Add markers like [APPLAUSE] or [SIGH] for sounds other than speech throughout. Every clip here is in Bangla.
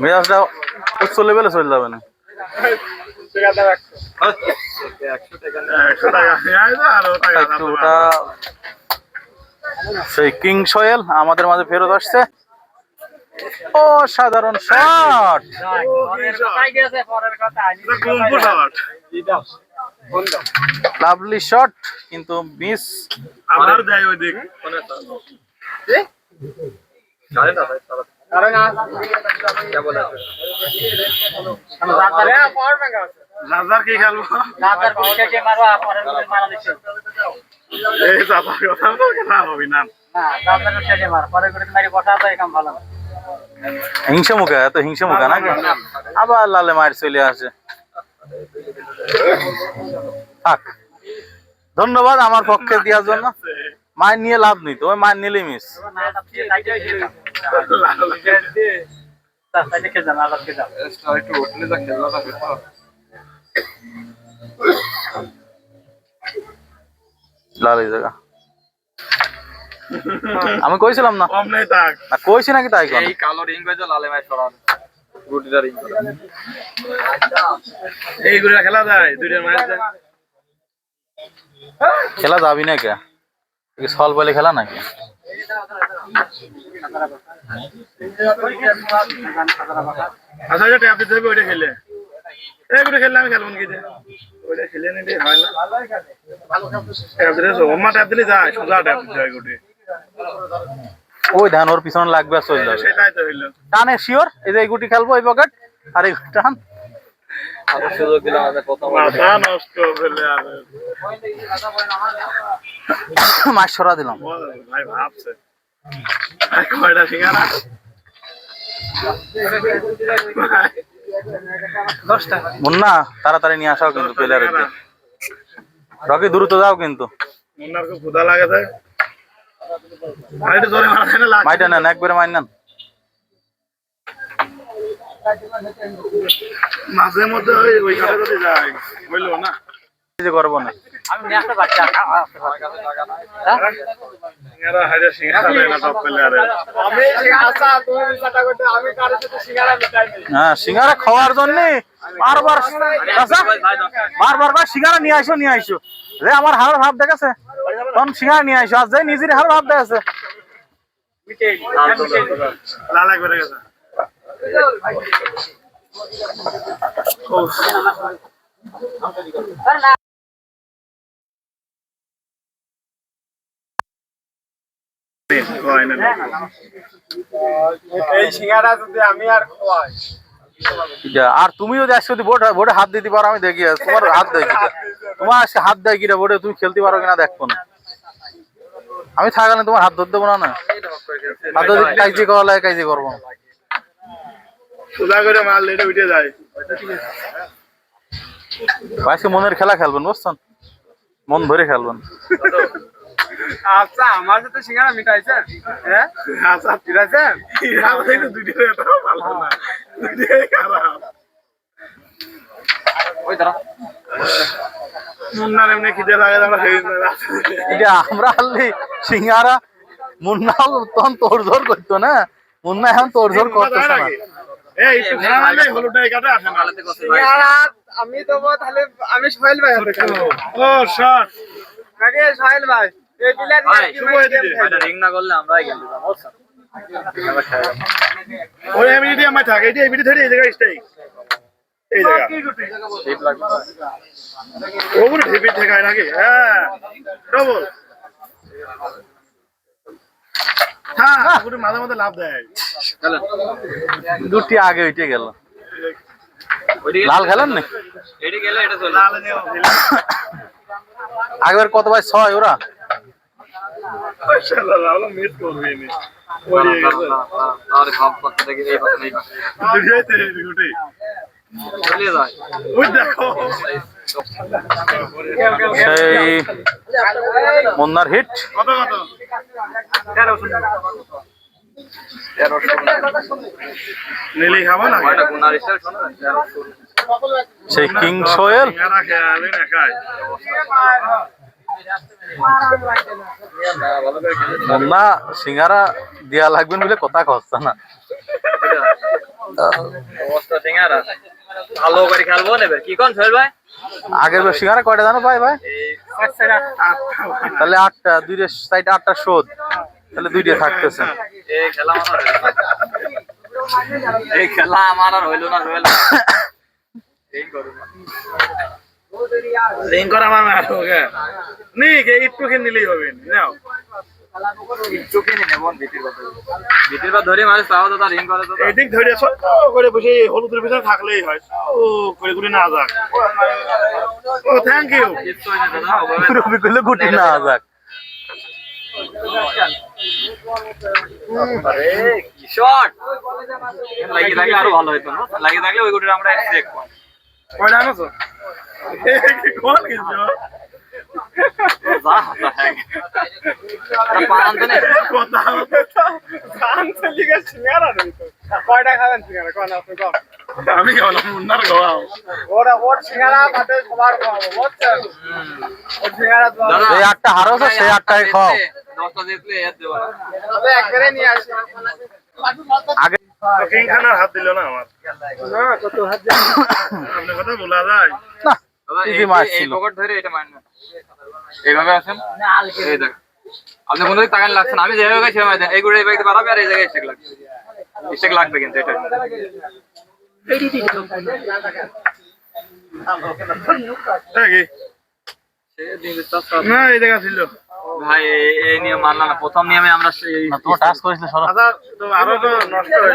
মেজাজটা উচ্চ লেভেলে চলে যাবে না সেই কিং সোয়েল আমাদের মাঝে ফেরত আসছে ও সাধারণ শট লাভলি শট কিন্তু মিস আবার ওই দিক। রাজার কি খেলব? এই চাচার কথা তো কথা হবি না। হিংসা মুখে এত হিংসা মুখে নাকি? আবার লালে মায়ের চলে আসে। থাক। ধন্যবাদ আমার পক্ষে দেওয়ার জন্য। মায়ের নিয়ে লাভ নেই ওই মায়ের নিলেই মিস আমি কইছিলাম না। কইছি নাকি তাই কালো রিং লালে মাই সরান গুটিটা রিং এইগুলো খেলা যায় দুইটার মাঝে যায়। খেলা যাবি না কে? কি সল বলে খেলা নাকি? আচ্ছা যে ট্যাপ দিতে হবে ওইটা খেলে। এইগুলো খেললে আমি খেলব নাকি যে? ওইটা খেলে নিলে হয় না। ট্যাপ দিলে সোম্মা ট্যাপ দিলে যায় সোজা ট্যাপ দিতে হয় গোটে। ওই ধান ওর পিছনে লাগবে আর চলে যাবে। সেটাই তো হইল। টানে শিওর? এই যে এই গুটি খেলব এই পকেট আর এই টান। সুযোগ দিলাম মাথা নষ্ট ফেলে আর মাছ সরা দিলাম। ভাই ভাবছে। কয়টা সিঙ্গারা মুন্না তাড়াতাড়ি নিয়ে আসাও কিন্তু রকি দ্রুত যাও কিন্তু। মুন্নার খুব ক্ষুধা লাগেছে। মাইটা নেন একবারে মাইন নেন মাঝে মধ্যে ওই ওই কাছে যদি যায় বুঝলো না যে করব না সিঙ্গারা হাজার সিঙ্গারা দেয় না সব প্লেয়ারে হ্যাঁ সিঙ্গারা খাওয়ার জন্য বারবার বারবার সিঙ্গারা নিয়ে আইসো নিয়ে আইসো রে আমার হার ভাব দেখেছে তখন সিঙ্গারা নিয়ে আইসো, আজ যাই নিজের হার ভাব দেখেছে লাল একবারে গেছে উফ। কয় না। আর তুমি যদি আজকে যদি বোর্ড বোর্ডে হাত দিতে পারো আমি দেখি তোমার হাত দেয় কিটা? তোমার আজকে হাত দেয় কিটা বোর্ডে? তুমি খেলতে পারো কিনা দেখব না। আমি থাকালে তোমার হাত ধরতে দেবো না না? হাত ধরে কাইজি করা লাগে কাইজি করব। সোজা করে মাল এটা উঠে যায়। আজকে মনের খেলা খেলবেন বুঝছেন? মন ধরে খেলবেন। আচ্ছা আমার সাথে সিঙ্গারা মিটাইছে হ্যাঁ আচ্ছা ঠিক আমাদের তো দুইটাই ভালো না। দুইটাই খারাপ। ওই দাঁড়া। মুন্নার এমনি খিদে লাগে আমরা এটা সিঙ্গারা মুন্নাও তখন তোর জোর করতো না? মুন্না এখন না। এই আসে না। আমি দেবো তাহলে আমি সোহেল ভাই ও শট আগে সোহেল ভাই। এই প্লেয়ার শুভ এদিকে রিং না করলে আমরাই গেল ওই এমনিটি আমার থাকে এই যে ধরে এই জায়গায় স্টেই এই জায়গা। ঠিক লাগবে ওগুলো ঢেপি ঠেকায় নাকি? হ্যাঁ ডবল হ্যাঁ ওগুলো মাঝে মাঝে লাভ দেয়। দুটি আগে উঠে গেল। লাল খেলেন না। আগের কত ভাই ছয় ওরা? মিস করবে নি এই চলে যায়। ওই দেখো। সেই মুন্নার হিট কত কত? নিলেই খাব না? কয়টা গুনার স্টার শোনো? সেই কিং সোয়েল না সিঙ্গারা দেয়া লাগবেন বলে কথা কচ্ছে না? ভালো করে খেলব নেবে। কি কোন সোহেল ভাই? আগের বার সিঙ্গারা কয়টা জানো ভাই ভাই? তাহলে আটটা দুইটা সাইডে আটটা শোধ। তাহলে দুইটা থাকতেছে। এই খেলা আমার না। এই খেলা আমার আর হইল না সোহেল [COUGHS] এই করুন লিঙ্ক করা মার ওকে নি কে একটু খেয়ে নিলেই হবে। নাও। চোখে নিয়ে নেবন ভিটির কথা ভিটির বা ধরে মাঝে তাও তো রিং করে তো এদিক ধরে ছোট্ট করে বসে হলুদের পিছনে থাকলেই হয়। ও করে করে না যাক। ও থ্যাংক ইউ দাদা রবি করলে গুটি না যাক। আরে কি শট লাগিয়ে থাকলে আরও ভালো হতো না? লাগিয়ে থাকলে ওই গুটিটা আমরা চেক করব। কয়টা আনছো কোন কিছু আমি মুন্নার ওরা ওর সিঙ্গারা ভাতে সবার খাওয়াবো বুঝছেন ওর সিঙ্গারা আটটা হারোছে সেই আটটাই খাও। দশটা জিতলে এর দেবো একবারে নিয়ে আসি আগে হাত দিল না আমার? না কত হাত আপনার কথা বলা যায়। এই। এই এইভাবে আপনি কোনো দিক তাকান লাগছেন আমি যেভাবে গেছি সেভাবে এইগুলো এইভাবে পারাবে আর এই জায়গায় স্টেক লাগবে। স্টেক লাগবে কিন্তু এটা। হ্যাঁ। না এই জায়গা ছিল। ভাই এই- নিয়ম মানলাম না প্রথম নিয়মে আমরা সেই- টাচ করেছিল সরো আচ্ছা আরও নষ্ট হয়ে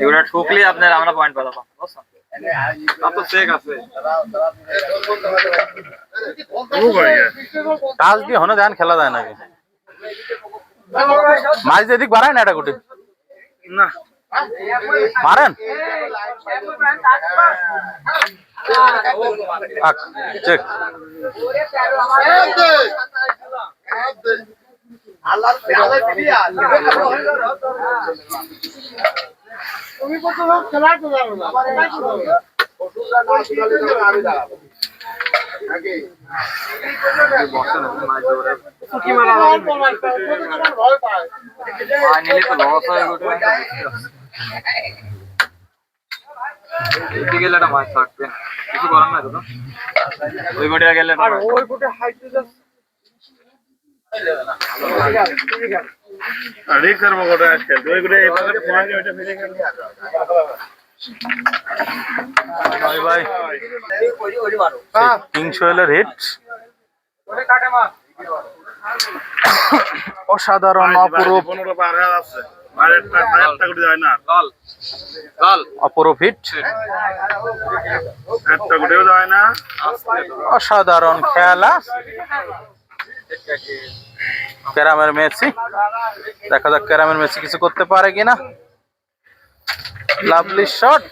এগুলো ঠুকলে আপনার আমরা পয়েন্ট দিয়ে হনে দেন খেলা যায় নাকি মাছ এদিক বাড়ায় না এটা গুটি না মারেন চেক তুমি কত খেলা তো যাব না এদিকে গেলে একটা মাছ থাকবে। কিছু করার না তো ওই গোটিয়া গেলে। আর ওই অসাধারণ অপরূপ অসাধারণ খেলা। ক্যারামের মেসি। দেখা যাক ক্যারামের মেসি কিছু করতে পারে কিনা। লাভলি শট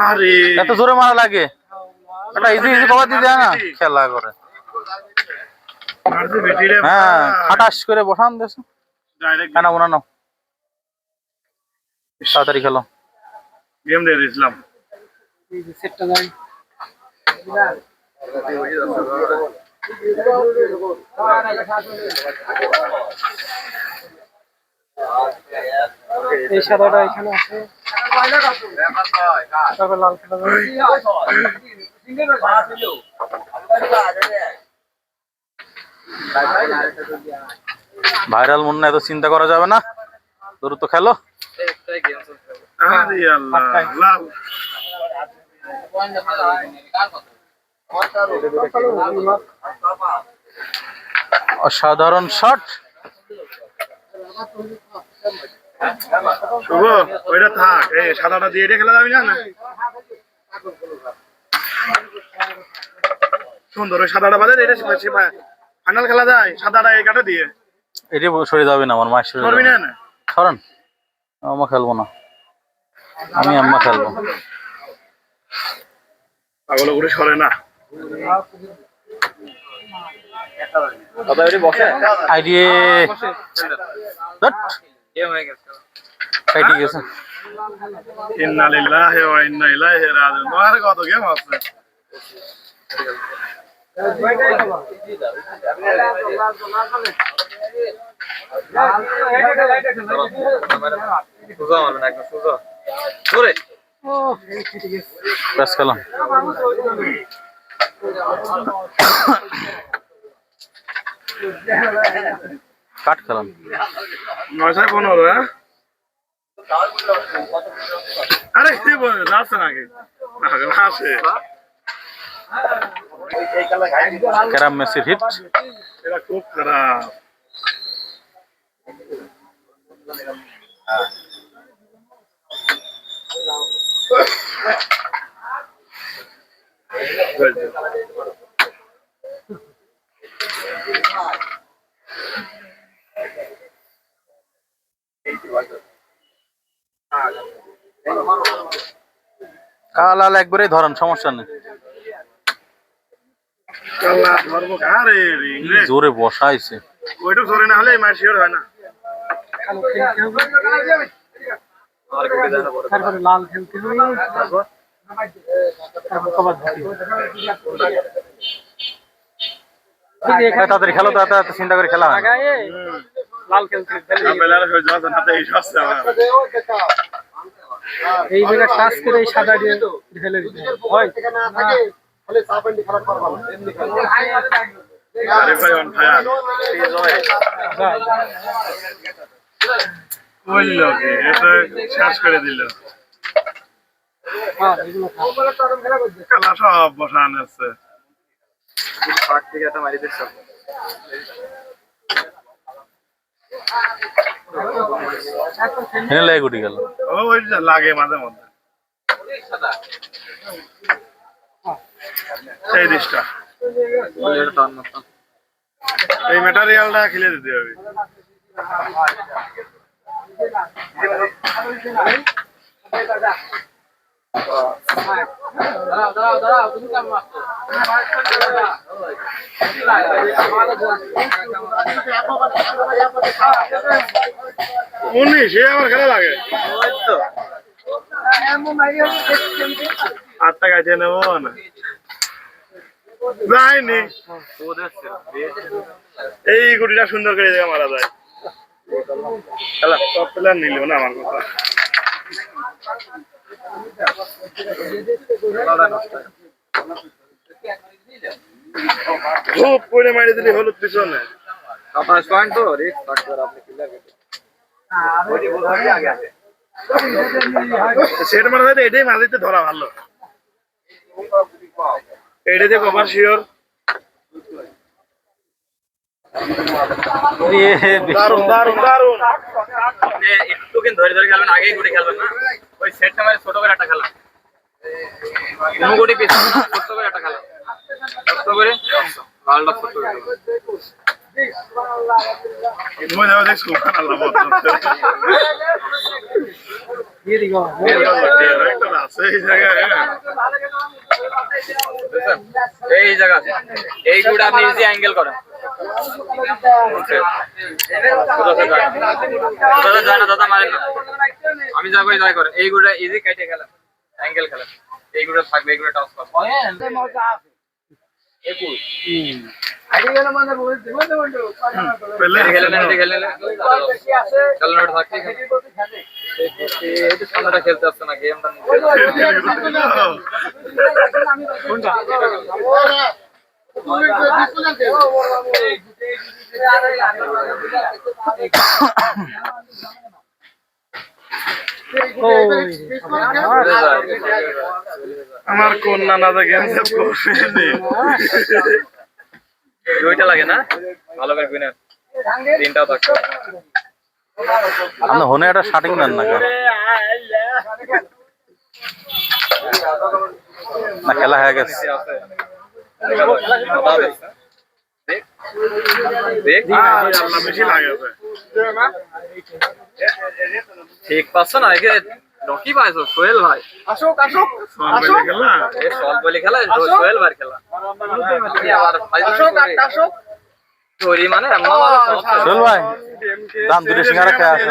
আরে। এত জোরে মারা লাগে। এটা ইজি ইজি কভার দিয়ে দেয় না? খেলা করে। হ্যাঁ খাটাস করে বসান দেশ ডাইরেক্ট কেন বোনা নাও তাড়াতাড়ি খেলো গেম দিয়ে দিয়েছিলাম এই সাদাটা এখানে আছে লাল ভাইরাল মুন্না, এত চিন্তা করা যাবে না। খেলো আরে আল্লাহ লাল অসাধারণ শট শুভ, ওইটা থাক। এই সাদাটা দিয়ে এটা খেলা যাবি না? সুন্দর, ওই সাদাটা বাদে এটা ফাইনাল খেলা যায় সাদাটা এই কাটা দিয়ে। এটি সরে যাবে না আমার মায়ের সরে করবি না সরেন। আম্মা খেলব না। আমি আম্মা খেলব। পাগল করে সরে না। আইডিয়ে কাটি গেছে। ইন্না লিল্লাহি ওয়া ইন্না ইলাইহি রাজিউন। তোমার কত গেম আছে। সোজা মারবেন একদম সোজা ধরে ব্যাস খেলাম কাট খেলাম পনেরো হ্যাঁ আরে, কি বলে যাচ্ছে নাকি? আসে ক্যারাম মেসির হিট। এটা খুব খারাপ। কালাল একবারেই ধরেন সমস্যা নেই আল্লাহ ধরবো আরে রিং রে জোরে বসাইছে। ওইটুক ধরে না হলে মার শিওর হয় না। তারপরে লাল খেলতে হবে তাড়াতাড়ি খেলো তো এত এত চিন্তা করে খেলা লাল খেলতে হয়ে এই জায়গায় টাচ করে এই সাদা দিয়ে ফেলে দিতে হয়। শেষ করে দিল। হ্যাঁ, সব বসানো আছে। লাগে মাঝে মধ্যে। এই ডিশটা এই ম্যাটেরিয়ালটা খেলে দিতে হবে। উনিশ সে আমার খেলা লাগে। আট টাকা আছে নেব না। যায়নি এই গুটিটা সুন্দর করে মারা যায়। নিল না আমার খুব করে মারি দিলি হলুদ পিছনে। আপনার সেট মারা এটাই মাঝিতে ধরা ভালো। এটাতে কভার শিওর। দারুণ দারুণ দারুণ একটু কিন্তু ধরে ধরে খেলবেন আগেই গুটি খেলবেন না? ওই সেটটা মানে ছোট করে একটা খেলা। কোনো গুটি পিছনে করে একটা খেলা। ছোট্ট করে? আছে। এই জায়গায়? এই জায়গা আছে। এই গুড়া আপনি ইজি অ্যাঙ্গেল করেন বুঝছেন? যায়? না দাদা মারেন না। আমি যাব যাই করেন এই গুড়া ইজি কেটে খেলেন। অ্যাঙ্গেল খেলেন। এই গুড়া থাকবে এই গুড়া। যে খেলতে আসছে না গেমটা [LAUGHS] [LAUGHS] আমার কন্যা না গেম দুইটা লাগে না? ভালো করে গুনে। তিনটাও থাকছে আপনি হনে একটা শার্টিং দেন না কেন? না খেলা হয়ে গেছে। আছে দাও দেখ। দেখ দেখ আল্লাহ বেশি লাগে ওকে। ঠিক পাচ্ছ না একে রকি পাইছো সোহেল ভাই। আসুক আসুক সব বেলে খেলা? এ সল বলি খেলা এ সোহেল ভাই খেলা। আবার আসুক মানে এমন চল ভাই দাম দুটো সিঙ্গারা খেয়ে আসেন।